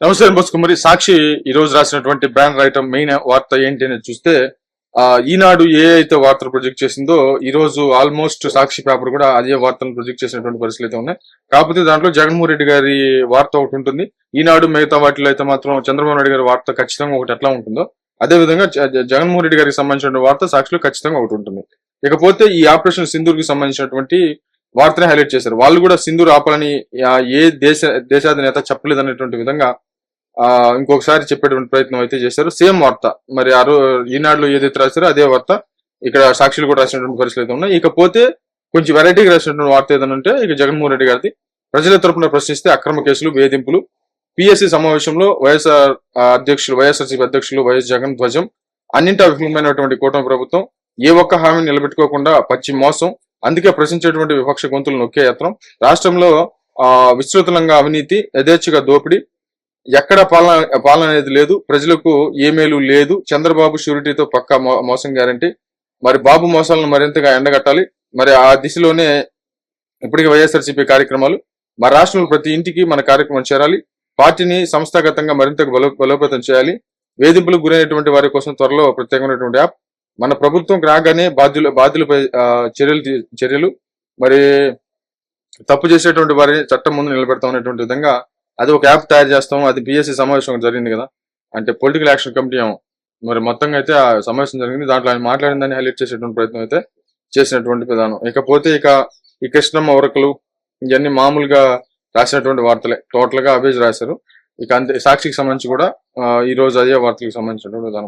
నమస్తే బస్ కుమారి సాక్షి ఈ రోజు రాసినటువంటి బ్యాంక్ ఐటమ్ మెయిన్ వార్త ఏంటి అనేది చూస్తే ఈనాడు ఏ అయితే వార్తలు ప్రొజెక్ట్ చేసిందో ఈ రోజు ఆల్మోస్ట్ సాక్షి పేపర్ కూడా అదే వార్తలు ప్రొజెక్ట్ చేసినటువంటి పరిస్థితులు అయితే ఉన్నాయి. కాకపోతే దాంట్లో జగన్మోహన్ రెడ్డి గారి వార్త ఒకటి ఉంటుంది. ఈనాడు మిగతా వాటిలో అయితే మాత్రం చంద్రబాబు నాయుడు గారి వార్త ఖచ్చితంగా ఒకటి ఎట్లా ఉంటుందో అదే విధంగా జగన్మోహన్ రెడ్డి గారికి సంబంధించిన వార్త సాక్షిలో ఖచ్చితంగా ఒకటి ఉంటుంది. ఇకపోతే ఈ ఆపరేషన్ సింధూర్కి సంబంధించినటువంటి వార్తనే హైలైట్ చేశారు. వాళ్ళు కూడా సింధు ఆపాలని ఏ దేశ దేశాధినేత చెప్పలేదు అనేటువంటి విధంగా ఆ ఇంకొకసారి చెప్పేటువంటి ప్రయత్నం అయితే చేశారు. సేమ్ వార్త. మరి ఆ రో ఈనాడులో ఏదైతే రాశారో అదే వార్త. ఇక్కడ సాక్షులు కూడా రాసినటువంటి పరిస్థితులు అయితే ఉన్నాయి. ఇకపోతే కొంచెం వెరైటీగా రాసినటువంటి వార్త ఏదైనా ఉంటే ఇక జగన్మోహన్ రెడ్డి గారిది. ప్రజల తరపున ప్రశ్నిస్తే అక్రమ కేసులు వేధింపులు. పిఎస్సి సమావేశంలో వైఎస్ఆర్ అధ్యక్షులు వైఎస్ఆర్సీపీ అధ్యక్షులు వైఎస్ జగన్ ధ్వజం. అన్నింటా విఫలమైనటువంటి కూటమి ప్రభుత్వం ఏ ఒక్క హామీని నిలబెట్టుకోకుండా పచ్చి మోసం అందుకే ప్రశ్నించేటువంటి విపక్ష గొంతులు నొక్కే యత్నం. రాష్ట్రంలో ఆ విస్తృతంగా అవినీతి యథేచ్ఛగా దోపిడీ ఎక్కడ పాలన పాలన అనేది లేదు ప్రజలకు ఏ మేలు లేదు చంద్రబాబు షూరిటీతో పక్కా మోసం గ్యారంటీ మరి బాబు మోసాలను మరింతగా ఎండగట్టాలి మరి ఆ దిశలోనే ఇప్పటికీ వైఎస్ఆర్సీపీ కార్యక్రమాలు మన రాష్ట్రంలో ప్రతి ఇంటికి మన కార్యక్రమం చేరాలి పార్టీని సంస్థాగతంగా మరింత బలో బలోపేతం చేయాలి వేధింపులకు గురైనటువంటి వారి కోసం త్వరలో ప్రత్యేకమైనటువంటి యాప్ మన ప్రభుత్వం రాగానే బాధ్యులు బాధ్యులపై చర్యలు చర్యలు మరి తప్పు చేసేటువంటి వారిని చట్టం ముందు నిలబెడతాం అనేటువంటి విధంగా అది ఒక యాప్ తయారు చేస్తాం. అది పిఎస్సి సమావేశం జరిగింది కదా. అంటే పొలిటికల్ యాక్షన్ కమిటీ మరి మొత్తంగా అయితే ఆ సమావేశం జరిగింది. దాంట్లో ఆయన మాట్లాడిందని హైలైట్ చేసేటువంటి ప్రయత్నం అయితే చేసినటువంటి విధానం. ఇకపోతే ఇక ఈ కృష్ణమ్మ వరకులు ఇవన్నీ మామూలుగా రాసినటువంటి వార్తలే. టోటల్గా అవేజ్ రాశారు. ఇక అంతే. సాక్షికి సంబంధించి కూడా ఈ రోజు అదే వార్తలకు సంబంధించినటువంటి విధానం.